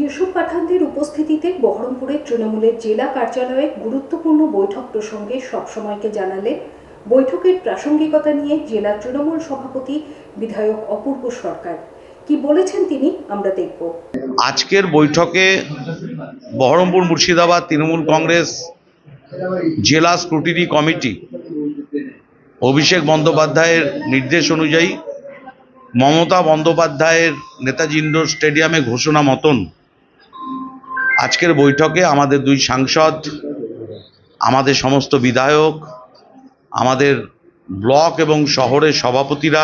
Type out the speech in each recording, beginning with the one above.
ইউসুফ পাঠানদের উপস্থিতিতে বহরমপুরের তৃণমূলের জেলা কার্যালয়ে গুরুত্বপূর্ণ বৈঠক প্রসঙ্গে সবসময়কে জানালেন বৈঠকের প্রাসঙ্গিকতা নিয়ে জেলা তৃণমূল সভাপতি বিধায়ক অপূর্ব সরকার। কি বলেছেন তিনি, আমরা দেখব। আজকের বৈঠকে বহরমপুর মুর্শিদাবাদ তৃণমূল কংগ্রেস জেলা স্ক্রুটিনি কমিটি, অভিষেক বন্দ্যোপাধ্যায়ের নির্দেশ অনুযায়ী মমতা বন্দ্যোপাধ্যায়ের নেতাজি ইন্ডোর স্টেডিয়ামে ঘোষণা মতন। আজকের বৈঠকে আমাদের দুই সাংসদ, আমাদের সমস্ত বিধায়ক, আমাদের ব্লক এবং শহরের সভাপতিরা,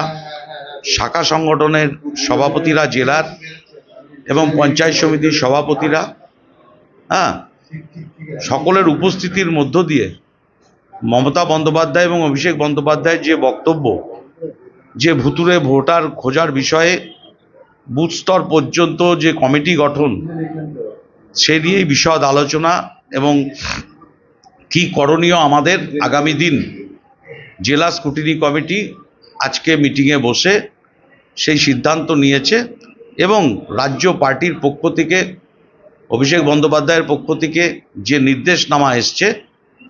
শাখা সংগঠনের সভাপতিরা, জেলার এবং পঞ্চায়েত সমিতির সভাপতিরা হ্যাঁ সকলের উপস্থিতির মধ্য দিয়ে মমতা বন্দ্যোপাধ্যায় এবং অভিষেক বন্দ্যোপাধ্যায়ের যে বক্তব্য যে ভুতুরে ভোটার খোঁজার বিষয়ে বুথ স্তর পর্যন্ত যে কমিটি গঠন, সে নিয়েই বিশদ আলোচনা এবং কি করণীয় আমাদের আগামী দিন জেলা স্কুটিনি কমিটি আজকে মিটিংয়ে বসে সেই সিদ্ধান্ত নিয়েছে এবং রাজ্য পার্টির পক্ষ থেকে, অভিষেক বন্দ্যোপাধ্যায়ের পক্ষ থেকে যে নির্দেশনামা এসছে,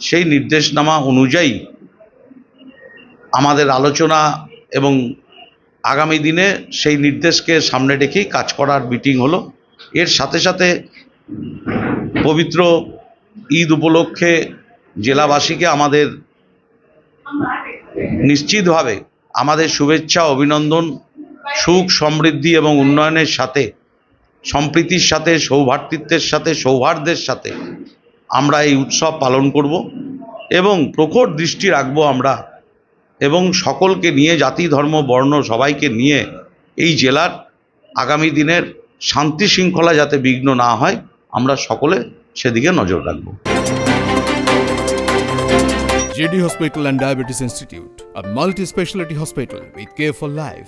সেই নির্দেশনামা অনুযায়ী আমাদের আলোচনা এবং আগামী দিনে সেই নির্দেশকে সামনে রেখেই কাজ করার মিটিং হলো। এর সাথে সাথে পবিত্র ঈদ উপলক্ষে জেলাবাসীকে আমাদের নিশ্চিতভাবে আমাদের শুভেচ্ছা, অভিনন্দন, সুখ, সমৃদ্ধি এবং উন্নয়নের সাথে, সম্প্রীতির সাথে, সৌভাতৃত্বের সাথে, সৌহার্দ্যের সাথে আমরা এই উৎসব পালন করব এবং প্রখর দৃষ্টি রাখব আমরা এবং সকলকে নিয়ে, জাতি, ধর্ম, বর্ণ সবাইকে নিয়ে এই জেলার আগামী দিনের শান্তি শৃঙ্খলা যাতে বিঘ্ন না হয়, আমরা সকলে সেদিকে নজর রাখব। JD hospital and diabetes institute a multi speciality hospital with care for life.